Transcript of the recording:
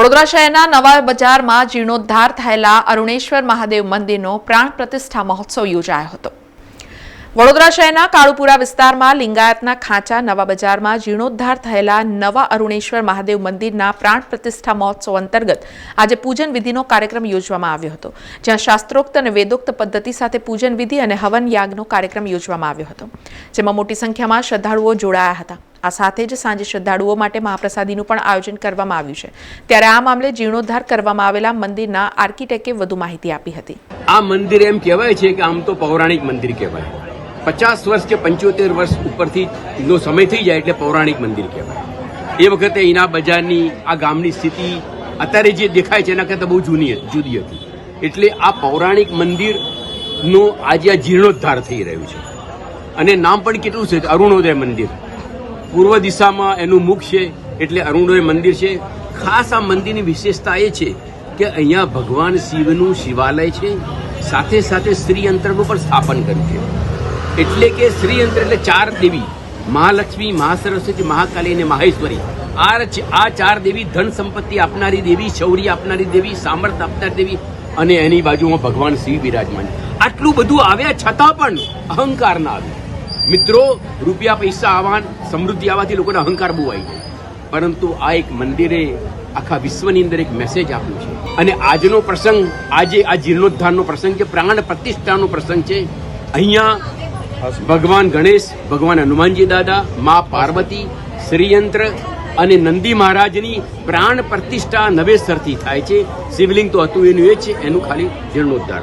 વડોદરા શહેરના નવા બજારમાં જીર્ણોદ્ધાર થયેલા અરુણેશ્વર મહાદેવ મંદિરનો પ્રાણ પ્રતિષ્ઠા મહોત્સવ યોજાયો હતો. વડોદરા શહેરના કાળુપુરા વિસ્તારમાં લિંગાયતના ખાંચા નવા બજારમાં જીર્ણોદ્ધાર થયેલા નવા અરુણેશ્વર મહાદેવ મંદિરના પ્રાણ પ્રતિષ્ઠા મહોત્સવ અંતર્ગત આજે પૂજન વિધિનો કાર્યક્રમ યોજવામાં આવ્યો હતો. જ્યાં શાસ્ત્રોક્ત અને વેદોક્ત પદ્ધતિ સાથે પૂજન વિધિ અને હવન યાગનો કાર્યક્રમ યોજવામાં આવ્યો હતો. જેમાં મોટી સંખ્યામાં શ્રદ્ધાળુઓ જોડાયા હતા. આ સાથે જ સાંજે શ્રદ્ધાળુઓ માટે મહાપ્રસાદીનું પણ આયોજન કરવામાં આવ્યું છે. ત્યારે આ મામલે જીર્ણોદ્ધાર કરવામાં આવેલા મંદિરના આર્કિટેક્ટે વધુ માહિતી આપી હતી. આ મંદિર એમ કહેવાય છે કે આમ તો પૌરાણિક મંદિર કહેવાય. પચાસ વર્ષ કે પંચોતેર વર્ષ ઉપરથી નો સમય થઈ જાય એટલે પૌરાણિક મંદિર કહેવાય. એ વખતે એના બજારની આ ગામની સ્થિતિ અત્યારે જે દેખાય છે એના કરતાં બહુ જૂની જુદી હતી. એટલે આ પૌરાણિક મંદિરનો આજે આ જીર્ણોદ્ધાર થઈ રહ્યું છે. અને નામ પણ કેટલું છે? અરુણોદય મંદિર. પૂર્વ દિશામાં એનું મુખ છે એટલે અરુણોય મંદિર છે. ખાસ આ મંદિરની વિશેષતા એ છે કે અહીંયા ભગવાન શિવનું શિવાલય છે. સાથે સાથે શ્રીયંત્રનું પણ સ્થાપન કર્યું છે. એટલે કે શ્રીયંત્ર એટલે ચાર દેવી. મહાલક્ષ્મી મહાસરસ્વતી મહાકાલી અને મહેશ્વરી. આ આ ચાર દેવી ધન સંપત્તિ આપનારી દેવી, શૌર્ય આપનારી દેવી, સામર્થ આપનારી દેવી અને એની બાજુમાં ભગવાન શિવ બિરાજમાન આટલું બધું આવ્યા છતાં પણ અહંકાર ના આવ્યો. મિત્રો, રૂપિયા, પૈસા આવવાન સમૃદ્ધિ આવવાથી લોકોને અહંકાર બહુ આવી જાય. પરંતુ આ એક મંદિરે, આખા વિશ્વની અંદર એક મેસેજ આપ્યો છે. અને આજનો પ્રસંગ, આજે આ જીર્ણોદ્ધારનો પ્રસંગ છે, પ્રાણ પ્રતિષ્ઠાનો પ્રસંગ છે. અહીંયા ભગવાન ગણેશ, ભગવાન હનુમાનજી દાદા, મા પાર્વતી, શ્રીયંત્ર અને નંદી મહારાજની પ્રાણ પ્રતિષ્ઠા નવેસરથી થાય છે. શિવલિંગ તો હતું એનું એ છે, એનું ખાલી જીર્ણોદ્ધાર.